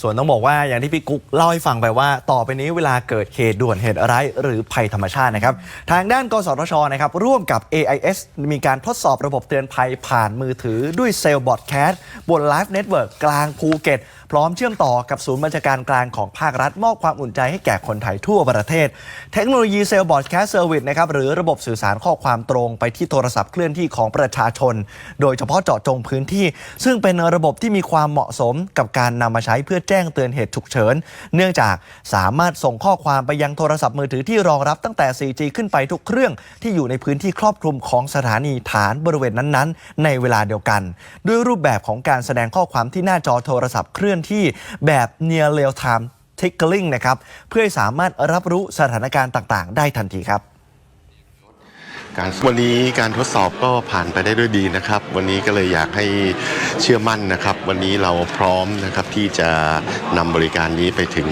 ส่วนต้องบอกว่าอย่างที่พี่กุ๊กเล่าให้ฟังไปว่า ต่อไปนี้เวลาเกิดเหตุด่วนเหตุร้ายหรือภัยธรรมชาตินะครับ ทางด้านกสทชนะครับร่วมกับ AIS มีการทดสอบระบบเตือนภัยผ่านมือถือด้วยเซลล์บอดแคสต์บนไลฟ์เน็ตเวิร์กกลางภูเก็ต พร้อมเชื่อมต่อกับศูนย์บัญชาการกลางของภาครัฐ มอบความอุ่นใจให้แก่คนไทยทั่วประเทศ เทคโนโลยีเซลล์บอดแคสต์เซอร์วิสนะครับหรือระบบสื่อสารข้อความตรงไปที่โทรศัพท์เคลื่อนที่ของประชาชน โดยเฉพาะเจาะจงพื้นที่ ซึ่งเป็นระบบที่มีความเหมาะสมกับการนำมาใช้เพื่อแจ้งเตือนเหตุฉุกเฉิน เนื่องจากสามารถส่งข้อความไปยังโทรศัพท์มือถือที่รองรับตั้งแต่ 4G ขึ้นไปทุกเครื่องที่อยู่ในพื้นที่ครอบคลุมของสถานีฐานบริเวณนั้นๆ ในเวลาเดียวกัน ด้วยรูปแบบของการแสดงข้อความที่หน้าจอโทรศัพท์เคลื่อนที่แบบ near real time tickling นะครับเพื่อให้สามารถรับรู้สถานการณ์ต่างๆ ได้ทันทีครับ การวันนี้การทดสอบก็ผ่านไปได้ด้วยดีนะครับ วันนี้ก็เลยอยากให้เชื่อมั่นนะครับ วันนี้เราพร้อมนะครับที่จะนำบริการนี้ไปถึง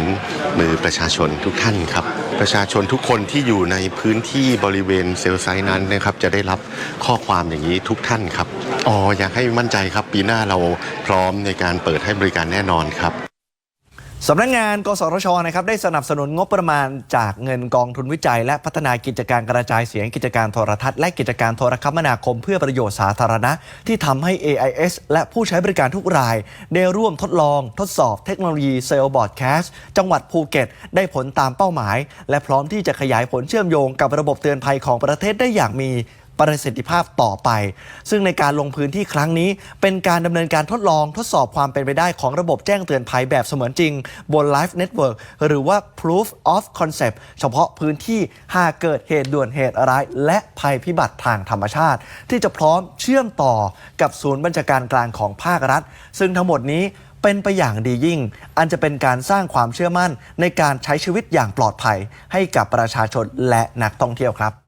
มือประชาชนทุกท่านครับประชาชนทุกคนที่อยู่ในพื้นที่บริเวณเซลล์ไซต์นั้นนะครับจะได้รับข้อความอย่างนี้ทุกท่านครับอ๋ออยากให้มั่นใจครับปีหน้าเราพร้อมในการเปิดให้บริการแน่นอนครับ สำนักงานกสทชนะครับได้สนับสนุนงบประมาณจากเงินกองทุนวิจัย และพัฒนากิจการกระจายเสียงกิจการโทรทัศน์และกิจการโทรคมนาคมเพื่อประโยชน์สาธารณะ ที่ทำให้ AIS และผู้ใช้บริการทุกราย ได้ร่วมทดลอง ทดสอบเทคโนโลยีเซลล์บอร์ดแคสต์จังหวัดภูเก็ต ได้ผลตามเป้าหมาย และพร้อมที่จะขยายผลเชื่อมโยงกับระบบเตือนภัยของประเทศได้อย่างมี ประสิทธิภาพต่อไป ซึ่งในการลงพื้นที่ครั้งนี้ เป็นการดำเนินการทดลองทดสอบความเป็นไปได้ของระบบแจ้งเตือนภัยแบบเสมือนจริง บน Live Network หรือว่า Proof of Concept เฉพาะพื้นที่หากเกิดเหตุด่วนเหตุร้าย และภัยพิบัติทางธรรมชาติ ที่จะพร้อมเชื่อมต่อกับศูนย์บัญชาการกลางของภาครัฐ ซึ่งทั้งหมดนี้เป็นไปอย่างดียิ่ง อันจะเป็นการสร้างความเชื่อมั่นในการใช้ชีวิตอย่างปลอดภัยให้กับประชาชนและนักท่องเที่ยวครับ